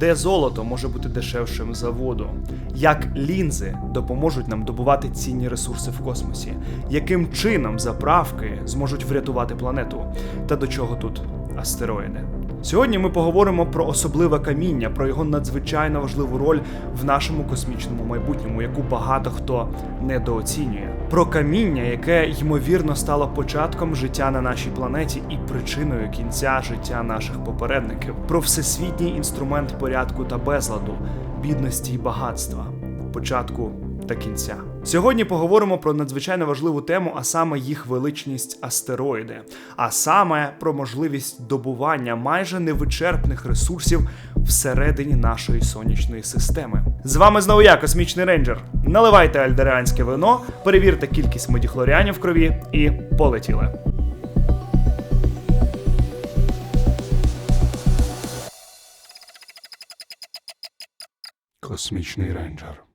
де золото може бути дешевшим за воду, як лінзи допоможуть нам добувати цінні ресурси в космосі, яким чином заправки зможуть врятувати планету, та до чого тут астероїди. Сьогодні ми поговоримо про особливе каміння, про його надзвичайно важливу роль в нашому космічному майбутньому, яку багато хто недооцінює. Про каміння, яке ймовірно стало початком життя на нашій планеті і причиною кінця життя наших попередників, про всесвітній інструмент порядку та безладу, бідності і багатства, початку та кінця. Сьогодні поговоримо про надзвичайно важливу тему, а саме їх величність астероїди, а саме про можливість добування майже невичерпних ресурсів всередині нашої сонячної системи. З вами знову я, космічний рейнджер. Наливайте альдереанське вино, перевірте кількість медіхлоріанів в крові і полетіли. Космічний рейнджер.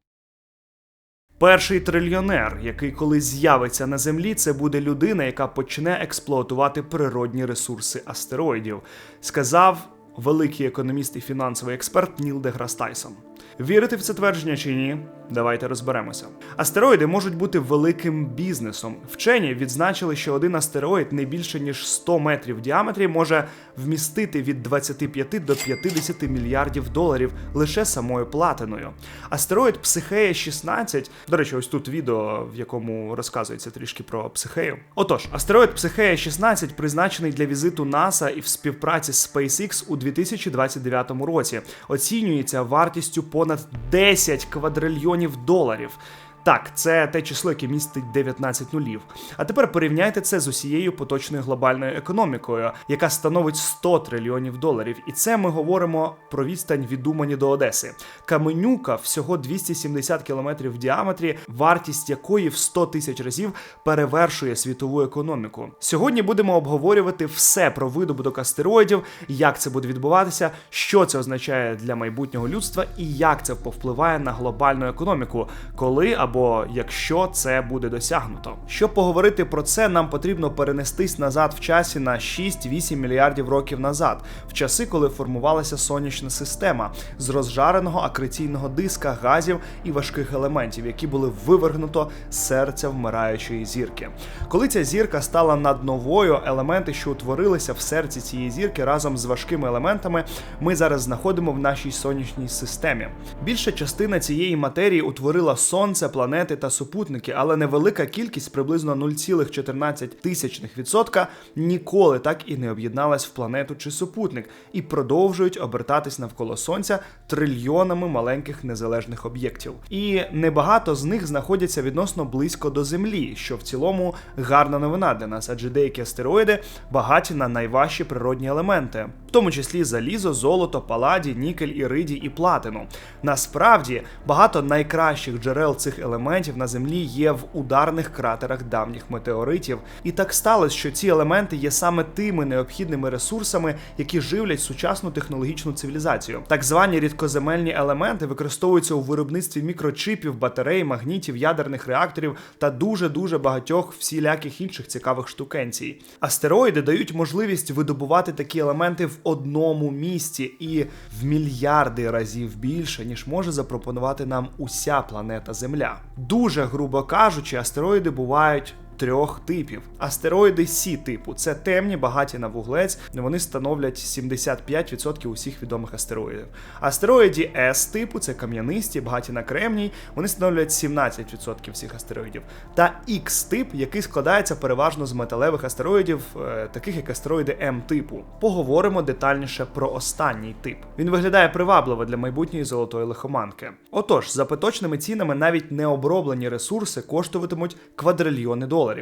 Перший трильйонер, який колись з'явиться на землі, це буде людина, яка почне експлуатувати природні ресурси астероїдів, сказав великий економіст і фінансовий експерт Ніл Деграс Тайсон. Вірити в це твердження чи ні? Давайте розберемося. Астероїди можуть бути великим бізнесом. Вчені відзначили, що один астероїд не більше ніж 100 метрів в діаметрі може вмістити від 25 до 50 мільярдів доларів лише самою платиною. Астероїд Психея 16, до речі, ось тут відео, в якому розказується трішки про психею. Отож, астероїд Психея 16 призначений для візиту НАСА і в співпраці з SpaceX у 2029 році. Оцінюється вартістю понад 10 квадрильйонів доларів. Так, це те число, яке містить 19 нулів. А тепер порівняйте це з усією поточною глобальною економікою, яка становить 100 трильйонів доларів. І це ми говоримо про відстань від Умані до Одеси. Каменюка всього 270 кілометрів в діаметрі, вартість якої в 100 тисяч разів перевершує світову економіку. Сьогодні будемо обговорювати все про видобуток астероїдів, як це буде відбуватися, що це означає для майбутнього людства і як це повпливає на глобальну економіку, коли або якщо це буде досягнуто. Щоб поговорити про це, нам потрібно перенестись назад в часі на 6-8 мільярдів років назад, в часи, коли формувалася сонячна система з розжареного акреційного диска, газів і важких елементів, які були вивергнуто з серця вмираючої зірки. Коли ця зірка стала надновою, елементи, що утворилися в серці цієї зірки разом з важкими елементами, ми зараз знаходимо в нашій сонячній системі. Більша частина цієї матерії утворила сонце, планети та супутники, але невелика кількість, приблизно 0,14% ніколи так і не об'єдналась в планету чи супутник і продовжують обертатись навколо сонця трильйонами маленьких незалежних об'єктів. І небагато з них знаходяться відносно близько до Землі, що в цілому гарна новина для нас, адже деякі астероїди багаті на найважчі природні елементи, в тому числі залізо, золото, паладі, нікель, іридій і платину. Насправді багато найкращих джерел цих елементів на землі є в ударних кратерах давніх метеоритів. І так сталося, що ці елементи є саме тими необхідними ресурсами, які живлять сучасну технологічну цивілізацію. Так звані рідкоземельні елементи використовуються у виробництві мікрочипів, батарей, магнітів, ядерних реакторів та дуже дуже багатьох всіляких інших цікавих штукенцій. Астероїди дають можливість видобувати такі елементи в одному місці і в мільярди разів більше, ніж може запропонувати нам уся планета Земля. Дуже грубо кажучи, астероїди бувають. Трьох типів. Астероїди Сі типу це темні, багаті на вуглець. Вони становлять 75% усіх відомих астероїдів. Астероїді С типу це кам'янисті, багаті на кремній. Вони становлять 17% всіх астероїдів. Та Х тип, який складається переважно з металевих астероїдів, е, таких як астероїди М типу. Поговоримо детальніше про останній тип. Він виглядає привабливо для майбутньої золотої лихоманки. Отож, за поточними цінами навіть необроблені ресурси коштуватимуть квадрильйони доларів.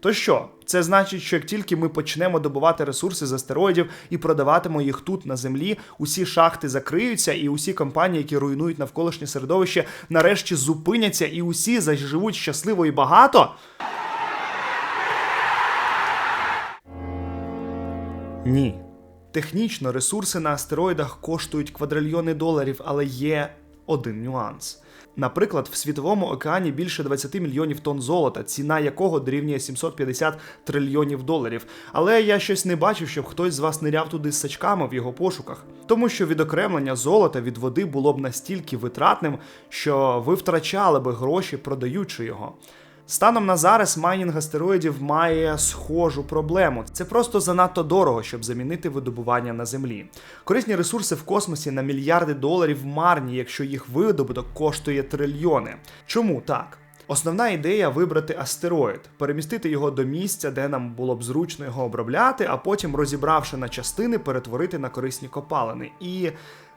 То що, це значить, що як тільки ми почнемо добувати ресурси з астероїдів і продаватимо їх тут на землі, усі шахти закриються, і усі компанії, які руйнують навколишнє середовище, нарешті зупиняться, і усі заживуть щасливо і багато. Ні. Технічно ресурси на астероїдах коштують квадрильйони доларів, але є один нюанс. Наприклад, в світовому океані більше 20 мільйонів тонн золота, ціна якого дорівнює 750 трильйонів доларів. Але я щось не бачив, щоб хтось з вас ниряв туди з сачками в його пошуках, тому що відокремлення золота від води було б настільки витратним, що ви втрачали би гроші, продаючи його. Станом на зараз майнінг астероїдів має схожу проблему. Це просто занадто дорого, щоб замінити видобування на землі. Корисні ресурси в космосі на мільярди доларів марні, якщо їх видобуток коштує трильйони. Чому так? Основна ідея вибрати астероїд, перемістити його до місця, де нам було б зручно його обробляти, а потім, розібравши на частини, перетворити на корисні копалини. І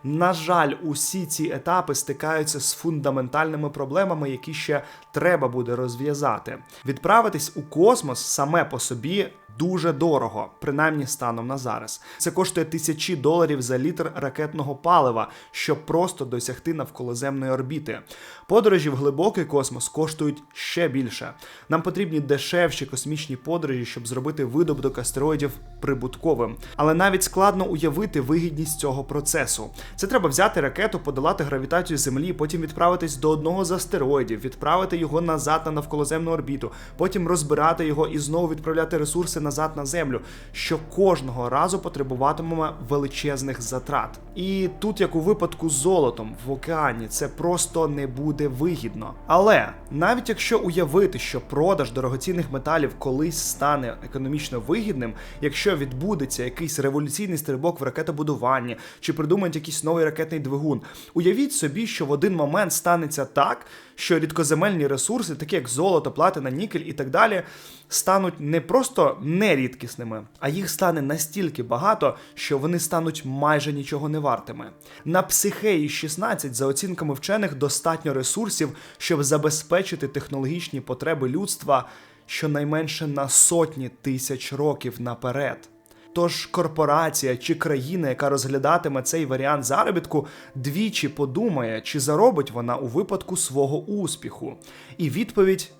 на жаль, усі ці етапи стикаються з фундаментальними проблемами, які ще треба буде розв'язати. Відправитись у космос саме по собі. Дуже дорого, принаймні станом на зараз. Це коштує тисячі доларів за літр ракетного палива, щоб просто досягти навколоземної орбіти. Подорожі в глибокий космос коштують ще більше. Нам потрібні дешевші космічні подорожі, щоб зробити видобуток астероїдів прибутковим. Але навіть складно уявити вигідність цього процесу. Це треба взяти ракету, подолати гравітацію Землі, потім відправитись до одного з астероїдів, відправити його назад на навколоземну орбіту, потім розбирати його і знову відправляти ресурси назад на землю, що кожного разу потребуватиме величезних затрат. І тут, як у випадку з золотом в океані, це просто не буде вигідно. Але навіть якщо уявити, що продаж дорогоцінних металів колись стане економічно вигідним, якщо відбудеться якийсь революційний стрибок в ракетобудуванні чи придумають якийсь новий ракетний двигун, уявіть собі, що в один момент станеться так, що рідкоземельні ресурси, такі як золото, платина, нікель і так далі, стануть не просто нерідкісними, а їх стане настільки багато, що вони стануть майже нічого не вартими. На психеї 16, за оцінками вчених, достатньо ресурсів, щоб забезпечити технологічні потреби людства щонайменше на сотні тисяч років наперед. Тож корпорація чи країна, яка розглядатиме цей варіант заробітку, двічі подумає, чи заробить вона у випадку свого успіху. І відповідь: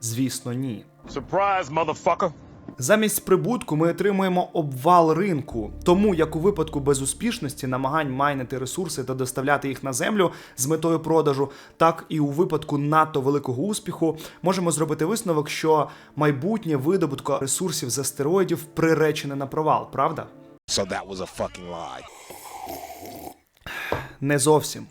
звісно, ні. Surprise, motherfucker. Замість прибутку ми отримуємо обвал ринку. Тому як у випадку безуспішності намагань майнити ресурси та доставляти їх на землю з метою продажу, так і у випадку надто великого успіху можемо зробити висновок, що майбутнє видобутку ресурсів з астероїдів приречене на провал, правда? So that was a fucking lie. Не зовсім.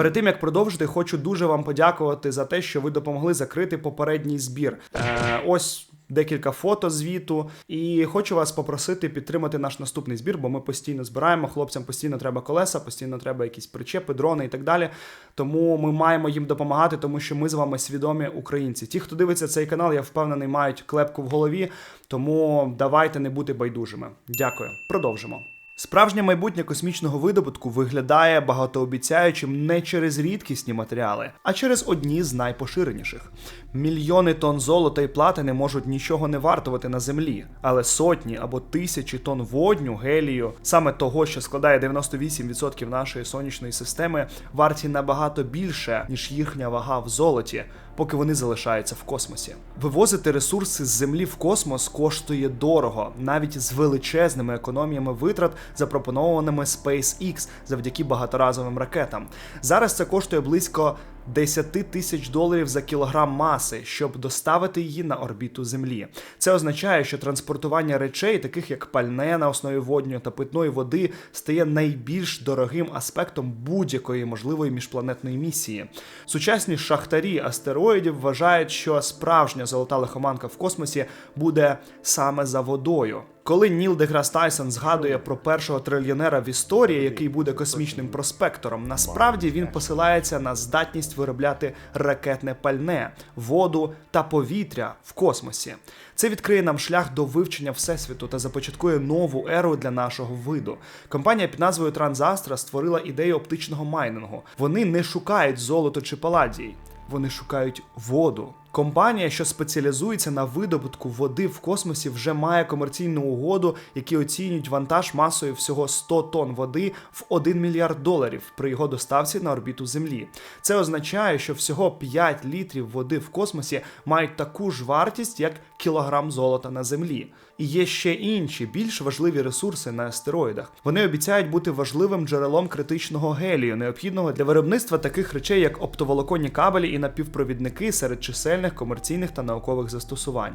Перед тим як продовжити, хочу дуже вам подякувати за те, що ви допомогли закрити попередній збір. Е, ось. Декілька фото звіту, і хочу вас попросити підтримати наш наступний збір, бо ми постійно збираємо. Хлопцям постійно треба колеса, постійно треба якісь причепи, дрони і так далі. Тому ми маємо їм допомагати, тому що ми з вами свідомі українці. Ті, хто дивиться цей канал, я впевнений, мають клепку в голові. Тому давайте не бути байдужими. Дякую. Продовжимо. Справжнє майбутнє космічного видобутку виглядає багатообіцяючим не через рідкісні матеріали, а через одні з найпоширеніших. Мільйони тонн золота і платини можуть нічого не вартувати на землі, але сотні або тисячі тонн водню, гелію, саме того, що складає 98% нашої сонячної системи, варті набагато більше, ніж їхня вага в золоті. Поки вони залишаються в космосі, вивозити ресурси з землі в космос коштує дорого, навіть з величезними економіями витрат, запропонованими SpaceX завдяки багаторазовим ракетам. Зараз це коштує близько 10 тисяч доларів за кілограм маси, щоб доставити її на орбіту Землі. Це означає, що транспортування речей, таких як пальне на основі водню та питної води, стає найбільш дорогим аспектом будь-якої можливої міжпланетної місії. Сучасні шахтарі астероїдів вважають, що справжня золота лихоманка в космосі буде саме за водою. Коли Ніл Деграс Тайсон згадує про першого трильйонера в історії, який буде космічним проспектором, насправді він посилається на здатність виробляти ракетне пальне, воду та повітря в космосі. Це відкриє нам шлях до вивчення всесвіту та започаткує нову еру для нашого виду. Компанія під назвою Трансастра створила ідею оптичного майнингу. Вони не шукають золото чи паладій. Вони шукають воду. Компанія, що спеціалізується на видобутку води в космосі, вже має комерційну угоду, які оцінюють вантаж масою всього 100 тонн води в 1 мільярд доларів при його доставці на орбіту Землі. Це означає, що всього 5 літрів води в космосі мають таку ж вартість, як кілограм золота на землі. І є ще інші більш важливі ресурси на астероїдах. Вони обіцяють бути важливим джерелом критичного гелію, необхідного для виробництва таких речей, як оптоволоконні кабелі і напівпровідники серед чисельних комерційних та наукових застосувань.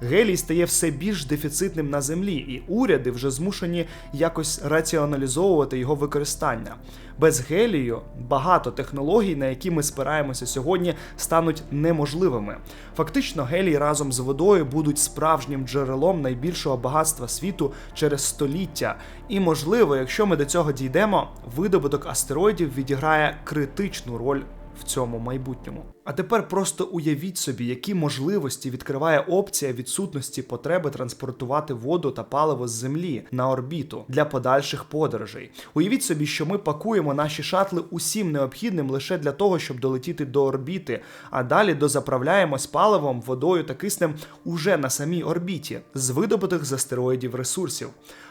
Гелій стає все більш дефіцитним на землі, і уряди вже змушені якось раціоналізовувати його використання. Без гелію багато технологій, на які ми спираємося сьогодні, стануть неможливими. Фактично, гелій разом з водою будуть справжнім джерелом найбільшого багатства світу через століття. І можливо, якщо ми до цього дійдемо, видобуток астероїдів відіграє критичну роль в цьому майбутньому. А тепер просто уявіть собі, які можливості відкриває опція відсутності потреби транспортувати воду та паливо з землі на орбіту для подальших подорожей. Уявіть собі, що ми пакуємо наші шатли усім необхідним лише для того, щоб долетіти до орбіти, а далі дозаправляємось паливом, водою та киснем уже на самій орбіті з видобутих з астероїдів ресурсів.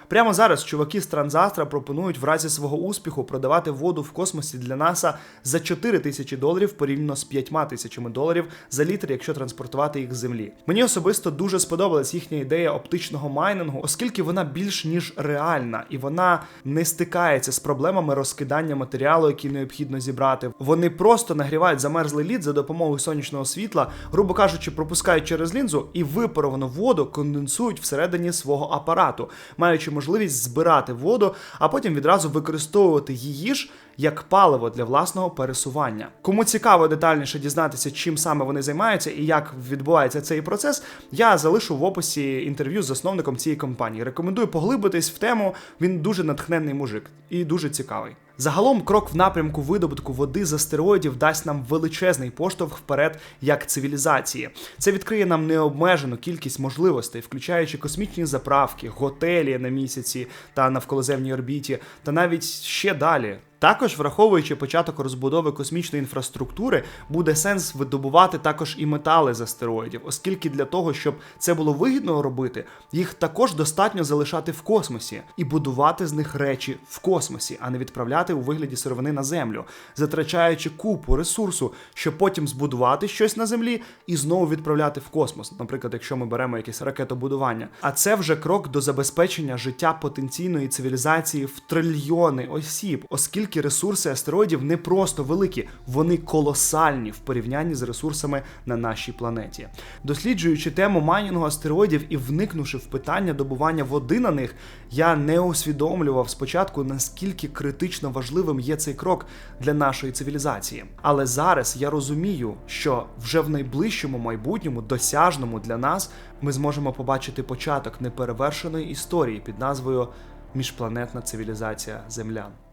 Прямо зараз чуваки з Транзастра пропонують в разі свого успіху продавати воду в космосі для НАСА за 4 тисячі доларів порівняно з 5 тисячами доларів за літр, якщо транспортувати їх з землі. Мені особисто дуже сподобалась їхня ідея оптичного майнингу, оскільки вона більш ніж реальна і вона не стикається з проблемами розкидання матеріалу, який необхідно зібрати. Вони просто нагрівають замерзлий лід за допомогою сонячного світла, грубо кажучи, пропускають через лінзу і випаровану воду конденсують всередині свого апарату, маючи можливість збирати воду, а потім відразу використовувати її ж як паливо для власного пересування. Кому цікаво детальніше дізнатися, чим саме вони займаються і як відбувається цей процес, я залишу в описі інтерв'ю з засновником цієї компанії. Рекомендую поглибитись в тему. Він дуже натхненний мужик і дуже цікавий. Загалом, крок в напрямку видобутку води з астероїдів дасть нам величезний поштовх вперед як цивілізації. Це відкриє нам необмежену кількість можливостей, включаючи космічні заправки, готелі на місяці та навколоземній орбіті, та навіть ще далі. Також, враховуючи початок розбудови космічної інфраструктури, буде сенс видобувати також і метали з астероїдів, оскільки для того, щоб це було вигідно робити, їх також достатньо залишати в космосі і будувати з них речі в космосі, а не відправляти у вигляді сировини на землю, затрачаючи купу ресурсу, щоб потім збудувати щось на землі і знову відправляти в космос. Наприклад, якщо ми беремо якесь ракетобудування. А це вже крок до забезпечення життя потенційної цивілізації в трильйони осіб, оскільки ресурси астероїдів не просто великі, вони колосальні в порівнянні з ресурсами на нашій планеті. Досліджуючи тему майнінгу астероїдів і вникнувши в питання добування води на них, я не усвідомлював спочатку, наскільки критично важливим є цей крок для нашої цивілізації. Але зараз я розумію, що вже в найближчому майбутньому, досяжному для нас, ми зможемо побачити початок неперевершеної історії під назвою Міжпланетна цивілізація землян.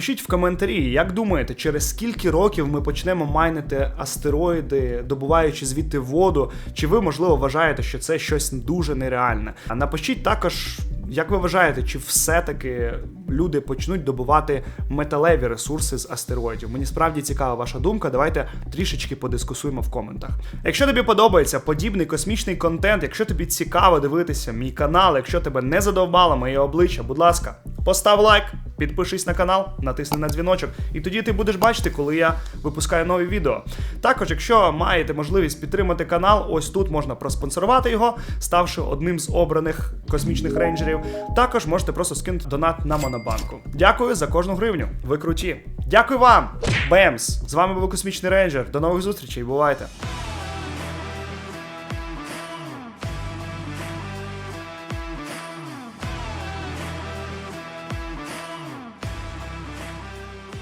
Пишіть в коментарі, як думаєте, через скільки років ми почнемо майнити астероїди, добуваючи звідти воду, чи ви, можливо, вважаєте, що це щось дуже нереальне? А напишіть також, як ви вважаєте, чи все-таки люди почнуть добувати металеві ресурси з астероїдів? Мені справді цікава ваша думка. Давайте трішечки подискусуємо в коментах. Якщо тобі подобається подібний космічний контент, якщо тобі цікаво дивитися мій канал, якщо тебе не задовбало моє обличчя, будь ласка, постав лайк. Підпишись на канал, натисни на дзвіночок, і тоді ти будеш бачити, коли я випускаю нові відео. Також, якщо маєте можливість підтримати канал, ось тут можна проспонсорувати його, ставши одним з обраних космічних рейнджерів. Також можете просто скинути донат на Монобанку. Дякую за кожну гривню. Ви круті. Дякую вам! Бемс! З вами був космічний рейнджер. До нових зустрічей. Бувайте!